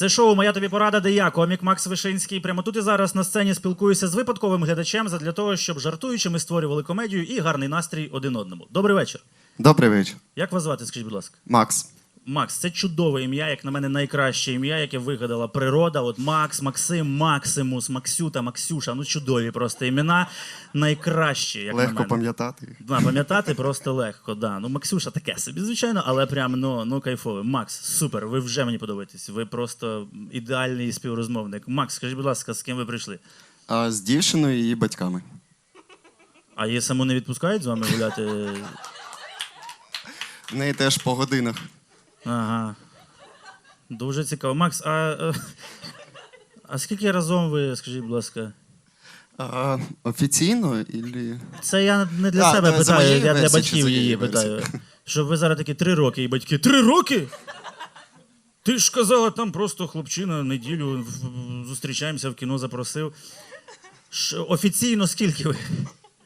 Це шоу Моя тобі порада, де я, комік Макс Вишинський. Прямо тут і зараз на сцені спілкуюся з випадковим глядачем задля того, щоб жартуючи ми створювали комедію і гарний настрій один одному. Добрий вечір. Добрий вечір. Як вас звати, скажіть, будь ласка? Макс. Макс, це чудове ім'я, як на мене, найкраще ім'я, яке вигадала природа. От Макс, Максим, Максимус, Максюта, Максюша. Ну чудові просто імена. Найкращі, як на Легко мене. пам'ятати. Да, пам'ятати просто легко, да. Ну, Максюша таке собі, звичайно, але прям ну, ну кайфове. Макс, супер, ви вже мені подобаєтесь. Ви просто ідеальний співрозмовник. Макс, скажіть, будь ласка, з ким ви прийшли? А з дівчиною і її батьками. А її саму не відпускають з вами гуляти? В неї теж по годинах. Ага. Дуже цікаво. Макс, а, е, а скільки разом ви, скажіть, будь ласка? А, офіційно ілі... Це я не для А, себе це за питаю, я для чи батьків за її її питаю. Щоб ви зараз такі три роки, і батьки. Три роки? Ти ж казала, там просто хлопчина неділю в- зустрічаємося в кіно, запросив. Ш- Офіційно скільки ви?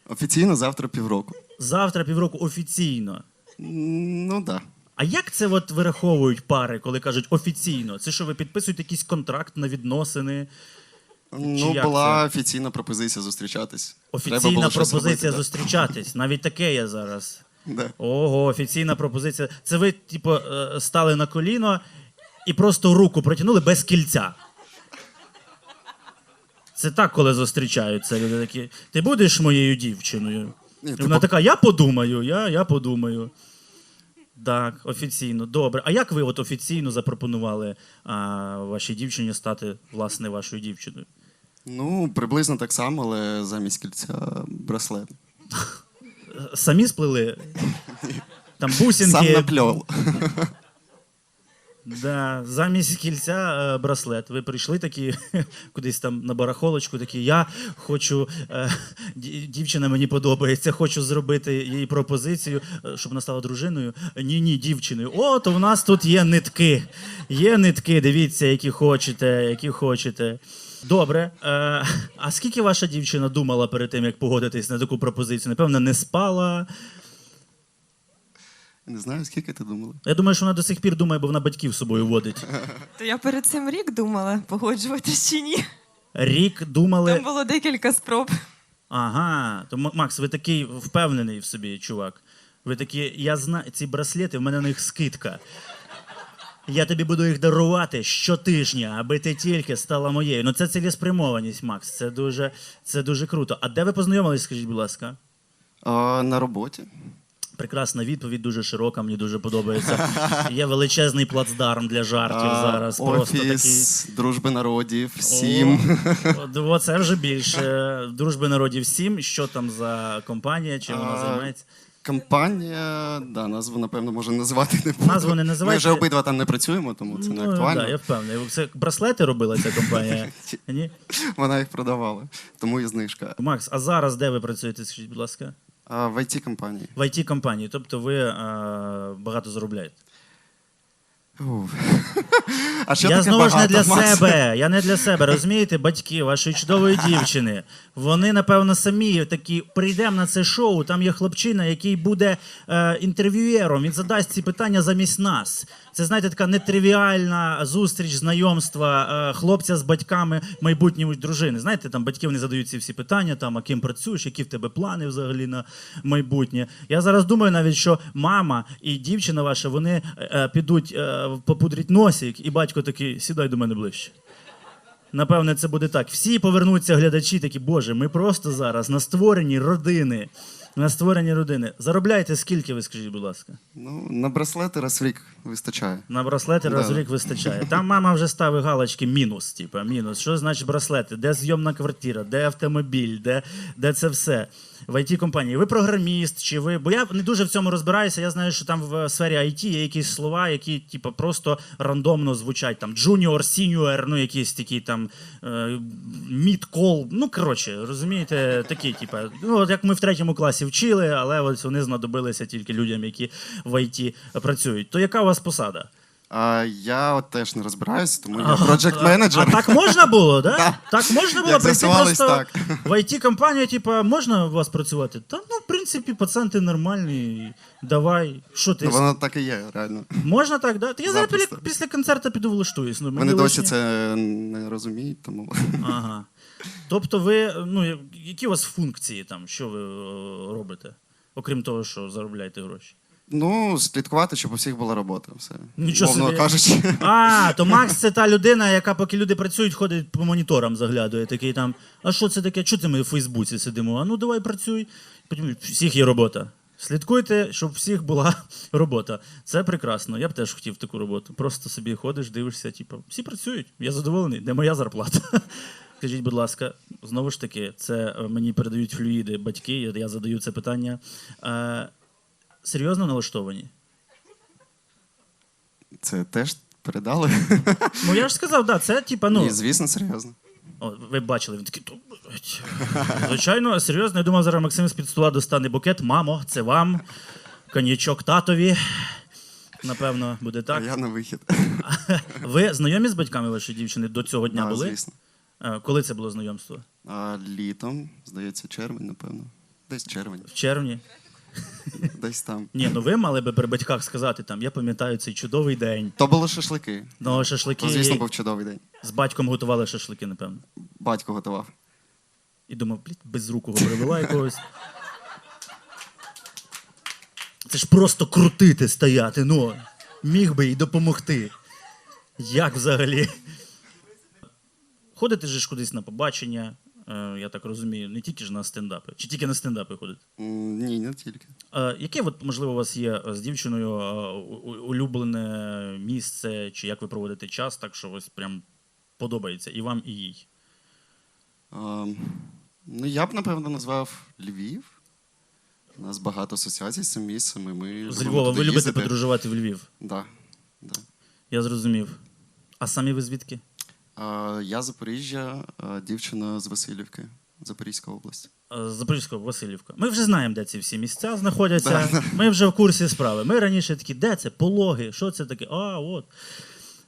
Офіційно завтра півроку. Завтра півроку офіційно. М, Ну так. Да. А як це от вираховують пари, коли кажуть офіційно? Це що ви підписуєте якийсь контракт на відносини? Ну, як була офіційна пропозиція зустрічатись. Треба Офіційна було щось пропозиція робити, зустрічатись. Навіть таке є зараз. да. Ого, офіційна пропозиція. Це ви, типу, е, стали на коліно і просто руку протягнули без кільця. Це так, коли зустрічаються люди такі. Ти будеш моєю дівчиною? Ні, ти Вона пок- така, я подумаю, я, я подумаю. Так, офіційно. Добре. А як ви от офіційно запропонували а, вашій дівчині стати, власне, вашою дівчиною? Ну, приблизно так само, але замість кільця браслет. Самі сплели? Там бусинки. Сам напльов. Да, замість кільця е, браслет. Ви прийшли такі кудись там на барахолочку, такі. Я хочу, е, дівчина мені подобається, хочу зробити їй пропозицію, е, щоб вона стала дружиною. Ні, ні, дівчиною. О, то в нас тут є нитки. Є нитки, дивіться, які хочете, які хочете. Добре. А скільки ваша дівчина думала перед тим, як погодитись на таку пропозицію? Напевно, не спала. Не знаю, скільки ти думала. Я думаю, що вона до сих пір думає, бо вона батьків з собою водить. То я перед цим рік думала, погоджуватись чи ні. Рік думали. Там було декілька спроб. Ага, то Макс, ви такий впевнений в собі, чувак. Ви такі, я знаю, ці браслети, в мене на них скидка. Я тобі буду їх дарувати щотижня, аби ти тільки стала моєю. Ну це цілеспрямованість, Макс. Це дуже, це дуже круто. А де ви познайомились, скажіть, будь ласка? А, на роботі. Прекрасна відповідь, дуже широка, мені дуже подобається. Є величезний плацдарм для жартів А, зараз. Просто такий. Дружби народів, сім. О, о, це вже більше. Дружби народів 7. Що там за компанія? Чим вона займається? Компанія, да, назву, напевно, може називати не буду. Назву не називайте. Ми вже обидва там не працюємо, тому це не Ну, актуально. да, я впевнений. Це браслети робила ця компанія? Ні? Вона їх продавала, тому і знижка. Макс, а зараз де ви працюєте, скажіть, будь ласка? В it компанії В it компанії тобто ви е, багато заробляєте. А що я таке знову ж не багато, для Макс? себе. Я не для себе. Розумієте, батьки вашої чудової дівчини. Вони, напевно, самі такі прийдемо на це шоу. Там є хлопчина, який буде е, інтерв'юєром. Він задасть ці питання замість нас. Це знаєте, така нетривіальна зустріч, знайомства е, хлопця з батьками майбутньої дружини. Знаєте, там батьки вони задають ці всі питання, там, а ким працюєш, які в тебе плани взагалі на майбутнє. Я зараз думаю навіть, що мама і дівчина ваша вони е, е, підуть е, попудрять носик, і батько такий, сідай до мене ближче. Напевне, це буде так. Всі повернуться глядачі, такі, Боже, ми просто зараз на створенні родини. На створенні родини. Заробляєте скільки, ви скажіть, будь ласка? Ну, на браслети раз в рік вистачає. На браслети раз в Да. рік вистачає. Там мама вже ставить галочки мінус. Типа, мінус. Що значить браслети? Де зйомна квартира, де автомобіль, де, де це все? В it компанії. Ви програміст, чи ви. Бо я не дуже в цьому розбираюся. Я знаю, що там в сфері IT є якісь слова, які типу, просто рандомно звучать. Там junior, senior, ну якісь такі там е, mid-call. Ну, коротше, розумієте, такі, типу, ну, от як ми в третьому класі вчили, але ось вони знадобилися тільки людям, які в IT працюють. То яка у вас посада? А, я от теж не розбираюсь, тому я project менеджер А так можна було, да? Так можна було Як прийти з'ясувалось, просто так. в IT-компанію, типа, можна у вас працювати? Та ну, в принципі, пацан, ти нормальний. Давай. Що ти? Ну, воно так і є, реально. Можна так, да? Та я зараз Запросто. після, після концерту піду влаштуюсь. Ну, мені Вони досі лишні- це не розуміють, тому Ага. Тобто ви, ну, які у вас функції там, що ви е, робите? Окрім того, що заробляєте гроші? ну, слідкувати, щоб у всіх була робота. Все. Нічого Мовно собі. кажучи. А, то Макс це та людина, яка поки люди працюють, ходить по моніторам, заглядує. Такий там, а що це таке? Це ми в Фейсбуці сидимо? А ну давай працюй. Потім всіх є робота. Слідкуйте, щоб у всіх була робота. Це прекрасно. Я б теж хотів таку роботу. Просто собі ходиш, дивишся, типу, всі працюють. Я задоволений, де моя зарплата. Скажіть, будь ласка, знову ж таки, це е, мені передають флюїди батьки, я- я задаю це питання. Е, серйозно налаштовані? Це теж передали? Ну я ж сказав, да, це типа, ну. Ні, звісно, серйозно. О, ви бачили, він такий. Звичайно, серйозно, я думав, зараз Максим з-під стола достане букет. Мамо, це вам. Коньячок татові. Напевно, буде А так. я на вихід. Ви знайомі з батьками вашої дівчини до цього дня Да, були? звісно. Е, Коли це було знайомство? А літом, здається, червень, напевно. Десь червень, В червні? десь там. Ні, ну ви мали би при батьках сказати там, я пам'ятаю цей чудовий день. То були шашлики. Ну, шашлики То, звісно, був чудовий день. з батьком готували шашлики, напевно. Батько готував. І думав, блін, безрукого привела якогось. Це ж просто крутити стояти, ну. Міг би їй допомогти. Як взагалі? Ходите ж кудись на побачення, е, я так розумію, не тільки ж на стендапи. Чи тільки на стендапи ходите? М, Ні, не тільки. Е, яке, от, можливо, у вас є е, з дівчиною е, у- у- улюблене місце, чи як ви проводите час, так що ось прям подобається і вам, і їй? Ем, ну, я б, напевно, назвав Львів. У нас багато асоціацій з цим місцем, і ми З любимо Львова, туди ви любите їздити. подорожувати в Львів? Да, да. Я зрозумів. А самі ви звідки? Я Запоріжжя, дівчина з Васильівки, Запорізька область. Е, З Запорізького Васильівка. Ми вже знаємо, де ці всі місця знаходяться. Ми вже в курсі справи. Ми раніше такі, де це? Пологи? Що це таке? А, от.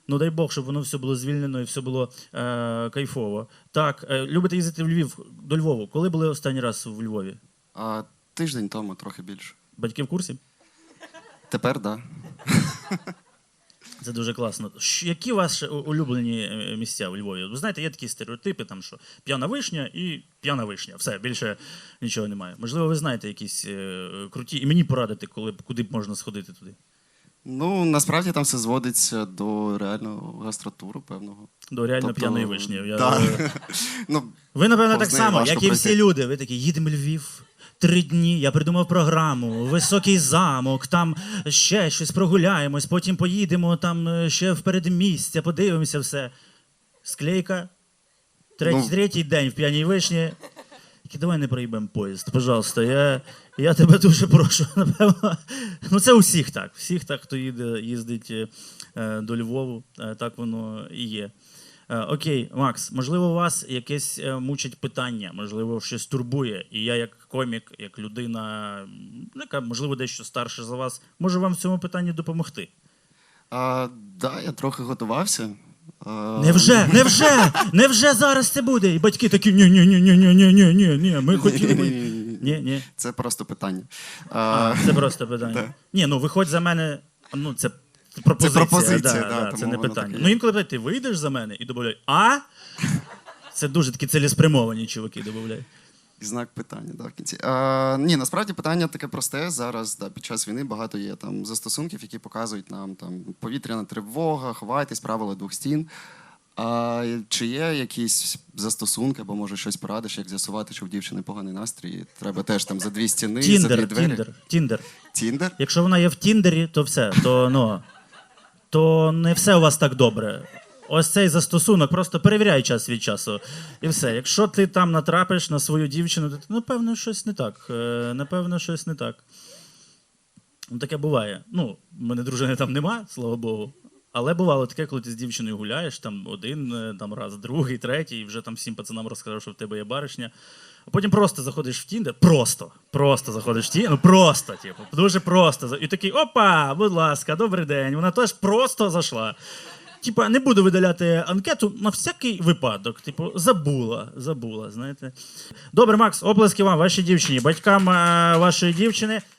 Ну дай Бог, щоб воно все було звільнено і все було е, кайфово. Так, е, любите їздити в Львів до Львову. Коли були останній раз в Львові? А тиждень тому трохи більше. Батьки в курсі? Тепер так. Да. Це дуже класно. Які у- улюблені е, місця у Львові? Ви знаєте, є такі стереотипи, там що п'яна вишня і п'яна вишня. Все, більше нічого немає. Можливо, ви знаєте якісь е, круті, і мені порадити, коли куди б можна сходити туди. Ну, насправді там все зводиться до реального гастротуру певного. До реально Тобто, п'яної вишні. Я... Да. ну, Ви, напевно, так само, як і всі люди. Ви такі, їдемо Львів. Три дні, я придумав програму, високий замок, там ще щось прогуляємось, потім поїдемо там е, ще в передмістя, подивимося все. Склейка. Третій, Ну. третій день в п'яній вишні. Давай не проїбемо поїзд, пожалуйста. Я, я тебе дуже прошу. Напевно. Ну, це у всіх так. Всіх так, хто їде, їздить е, до Львову, е, так воно і є. Е, окей, Макс, можливо, у вас якесь е, мучить питання, можливо, щось турбує. І я, як комік, як людина, яка, можливо, дещо старша за вас, можу вам в цьому питанні допомогти. Так, Да, я трохи готувався. А... Невже, невже? Невже зараз це буде? І батьки такі ні-ні-ні-ні-ні-ні-ні, ми хотіли. Ні, ні. Це просто питання. А, Це просто питання. Да. Ні, ну виходь за мене, ну це пропозиція. пропозиція, да, да, да, тому це не воно питання. таке є. Ну, інколи питають, ти вийдеш за мене і додають, а? Це дуже такі цілеспрямовані чуваки додають. І знак питання, да, в кінці. А, ні, насправді питання таке просте. Зараз да, під час війни багато є там застосунків, які показують нам там повітряна тривога, ховайтесь, правила двох стін. А чи є якісь застосунки, або може щось порадиш, як з'ясувати, що в дівчини поганий настрій? Треба теж там за дві стіни, за дві Тіндер, двері. Тіндер, Тіндер. Тіндер? Якщо вона є в Тіндері, то все, то ну. То не все у вас так добре. Ось цей застосунок, просто перевіряй час від часу. І все. Якщо ти там натрапиш на свою дівчину, то напевно щось не так. Е, Напевно, щось не так. Ну, таке буває. Ну, мене дружини там нема, слава Богу. Але бувало таке, коли ти з дівчиною гуляєш, там один е, там раз, другий, третій, і вже там всім пацанам розказав, що в тебе є баришня. А потім просто заходиш в Тіндер, просто, просто заходиш в Тіндер, ну просто, типу, дуже просто. І такий, опа, будь ласка, добрий день. Вона теж просто зайшла. Типа, не буду видаляти анкету на всякий випадок. Типу, забула, забула, знаєте. Добре, Макс, оплески вам, вашій дівчині, батькам е, вашої дівчини.